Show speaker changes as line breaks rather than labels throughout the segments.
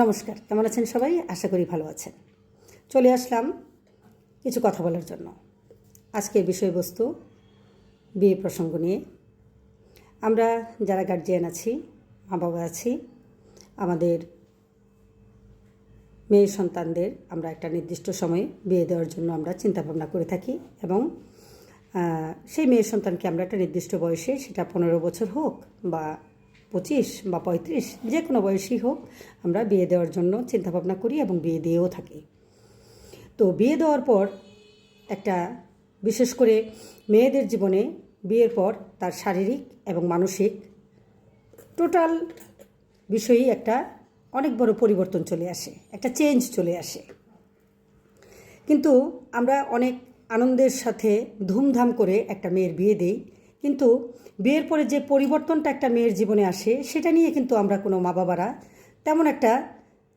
নমস্কার, কেমন আছেন সবাই? আশা করি ভালো আছেন। চলে আসলাম কিছু কথা বলার জন্য। আজকের বিষয়বস্তু, বিয়ে প্রসঙ্গ নিয়ে। আমরা যারা গার্জিয়ান আছি মা বাবা আছি, আমাদের মেয়ে সন্তানদের আমরা একটা নির্দিষ্ট সময়ে বিয়ে দেওয়ার জন্য আমরা চিন্তাভাবনা করে থাকি এবং সেই মেয়ে সন্তানকে আমরা একটা নির্দিষ্ট বয়সে, সেটা পনেরো বছর হোক বা পঁচিশ বা পঁয়ত্রিশ, যে কোনো বয়সই হোক, আমরা বিয়ে দেওয়ার জন্য চিন্তাভাবনা করি এবং বিয়ে দিয়েও থাকি। তো বিয়ে দেওয়ার পর একটা বিশেষ করে মেয়েদের জীবনে বিয়ের পর তার শারীরিক এবং মানসিক টোটাল বিষয়েই একটা অনেক বড় পরিবর্তন চলে আসে, একটা চেঞ্জ চলে আসে। কিন্তু আমরা অনেক আনন্দের সাথে ধুমধাম করে একটা মেয়ের বিয়ে দেই কিন্তু বিয়ের পরে যে পরিবর্তনটা একটা মেয়ের জীবনে আসে, সেটা নিয়ে কিন্তু আমরা কোনো মা বাবারা তেমন একটা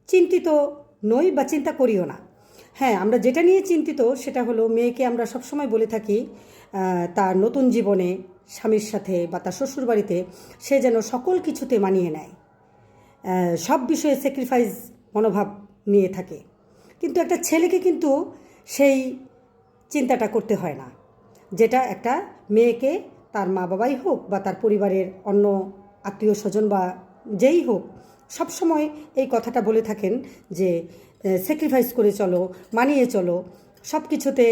চিন্তিত নই বা চিন্তা করিও না। হ্যাঁ আমরা যেটা নিয়ে চিন্তিত সেটা হলো মেয়েকে আমরা সবসময় বলে থাকি তার নতুন জীবনে স্বামীর সাথে বা তার শ্বশুরবাড়িতে সে যেন সকল কিছুতে মানিয়ে নেয়। সব বিষয়ে স্যাক্রিফাইস মনোভাব নিয়ে থাকে। কিন্তু একটা ছেলেকে কিন্তু সেই চিন্তাটা করতে হয় না, যেটা একটা মেয়েকে তার মা বাবাই হোক বা তার পরিবারের অন্য আত্মীয় স্বজন বা যেই হোক সবসময় এই কথাটা বলে থাকেন যে স্যাক্রিফাইস করে চলো, মানিয়ে চলো, সব কিছুতে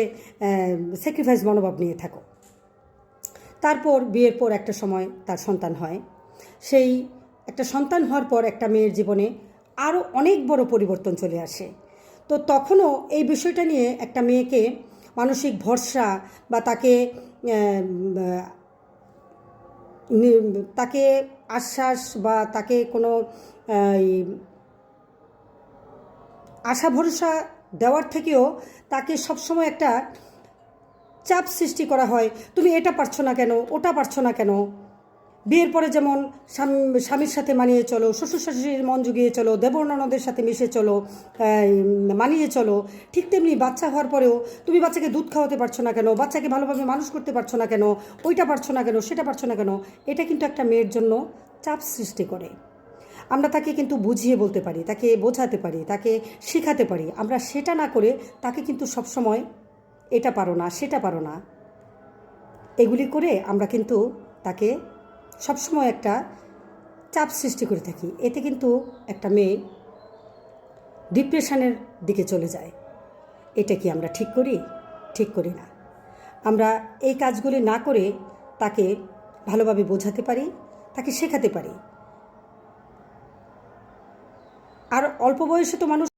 স্যাক্রিফাইস মনোভাব নিয়ে থাকো। তারপর বিয়ের পর একটা সময় তার সন্তান হয়। সেই একটা সন্তান হওয়ার পর একটা মেয়ের জীবনে আরও অনেক বড় পরিবর্তন চলে আসে। তো তখনও এই বিষয়টা নিয়ে একটা মেয়েকে মানসিক ভরসা বা তাকে তাকে আশ্বাস বা তাকে কোনো আশা ভরসা দেওয়ার থেকেও তাকে সবসময় একটা চাপ সৃষ্টি করা হয়। তুমি এটা পারছ না কেন? ওটা পারছ না কেন? বিয়ের পরে যেমন স্বামীর সাথে মানিয়ে চলো, শ্বশুর শাশুড়ির মন জুগিয়ে চলো দেবর ননদের সাথে মিশে চলো মানিয়ে চলো, ঠিক তেমনি বাচ্চা হওয়ার পরেও তুমি বাচ্চাকে দুধ খাওয়াতে পারছ না কেন, বাচ্চাকে ভালোভাবে মানুষ করতে পারছ না কেন, ওইটা পারছ না কেন, সেটা পারছ না কেন, এটা কিন্তু একটা মেয়ের জন্য চাপ সৃষ্টি করে। আমরা তাকে কিন্তু বুঝিয়ে বলতে পারি, তাকে বোঝাতে পারি, তাকে শেখাতে পারি। আমরা সেটা না করে তাকে কিন্তু সবসময় এটা পারো না, সেটা পারো না। এগুলি করে আমরা কিন্তু তাকে সবসময় একটা চাপ সৃষ্টি করে থাকি। এতে কিন্তু একটা মেয়ে ডিপ্রেশনের দিকে চলে যায়। এটা কি আমরা ঠিক করি? ঠিক করি না। আমরা এই কাজগুলি না করে তাকে ভালোভাবে বোঝাতে পারি, তাকে শেখাতে পারি। আর অল্প বয়সে তো মানুষ